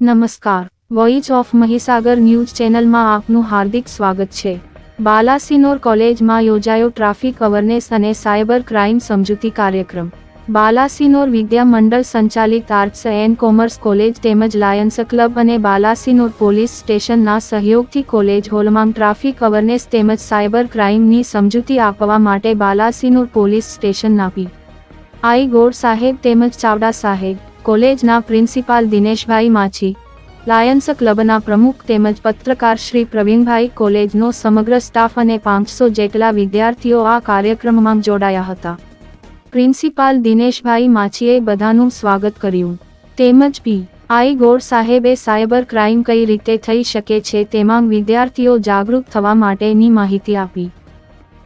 નમસ્કાર. Voice of Mahisagar news ચેનલમાં આપનું હાર્દિક સ્વાગત છે. બાલાસિનોર કોલેજમાં યોજાયો ટ્રાફિક અવરનેસ અને સાયબર ક્રાઇમ સમજૂતી કાર્યક્રમ. બાલાસિનોર વિદ્યા મંડળ સંચાલિત આર્ટ્સ એન્ડ કોમર્સ કોલેજ તેમજ લાયન્સ ક્લબ અને બાલાસિનોર પોલીસ સ્ટેશનના સહયોગથી કોલેજ હોલમાં ટ્રાફિક અવરનેસ તેમજ સાયબર ક્રાઇમની સમજૂતી આપવા માટે બાલાસિનોર પોલીસ સ્ટેશન આપી આઈ ગોડ સાહેબ તેમજ ચાવડા સાહેબ કોલેજના પ્રિન્સિપાલ દિનેશભાઈ માછી, લાયન્સ ક્લબના પ્રમુખ તેમજ પત્રકાર શ્રી પ્રવીણભાઈ કોલેજનો સમગ્ર સ્ટાફ અને પાંચસો જેટલા વિદ્યાર્થીઓ આ કાર્યક્રમમાં જોડાયા હતા. પ્રિન્સિપાલ દિનેશભાઈ માછીએ બધાનું સ્વાગત કર્યું. તેમજ પી. આઈ. ગોળ સાહેબે સાયબર ક્રાઇમ કઈ રીતે થઈ શકે છે તેમાં વિદ્યાર્થીઓ જાગૃત થવા માટેની માહિતી આપી.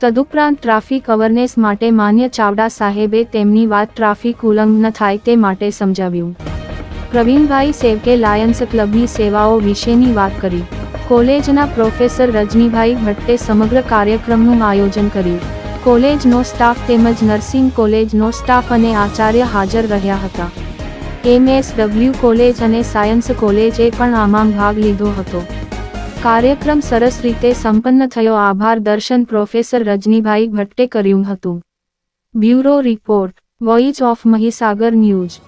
તદુપરાંત ટ્રાફિક અવરનેસ માટે માન્ય ચાવડા સાહેબે તેમની વાત ટ્રાફિક ઉલ્લંઘન થાય તે માટે સમજાવ્યું. પ્રવીણભાઈ સેવકે લાયન્સ ક્લબની સેવાઓ વિશેની વાત કરી. કોલેજના પ્રોફેસર રજનીભાઈ ભટ્ટે સમગ્ર કાર્યક્રમનું આયોજન કર્યું. કોલેજનો સ્ટાફ તેમજ નર્સિંગ કોલેજનો સ્ટાફ અને આચાર્ય હાજર રહ્યા હતા. એમએસડબલ્યુ કોલેજ અને સાયન્સ કોલેજે પણ આમાં ભાગ લીધો હતો. કાર્યક્રમ સરસ રીતે સંપન્ન થયો. આભાર. દર્શન પ્રોફેસર રજનીભાઈ ભટ્ટે કર્યું હતું. Bureau report. Voice of Mahisagar news.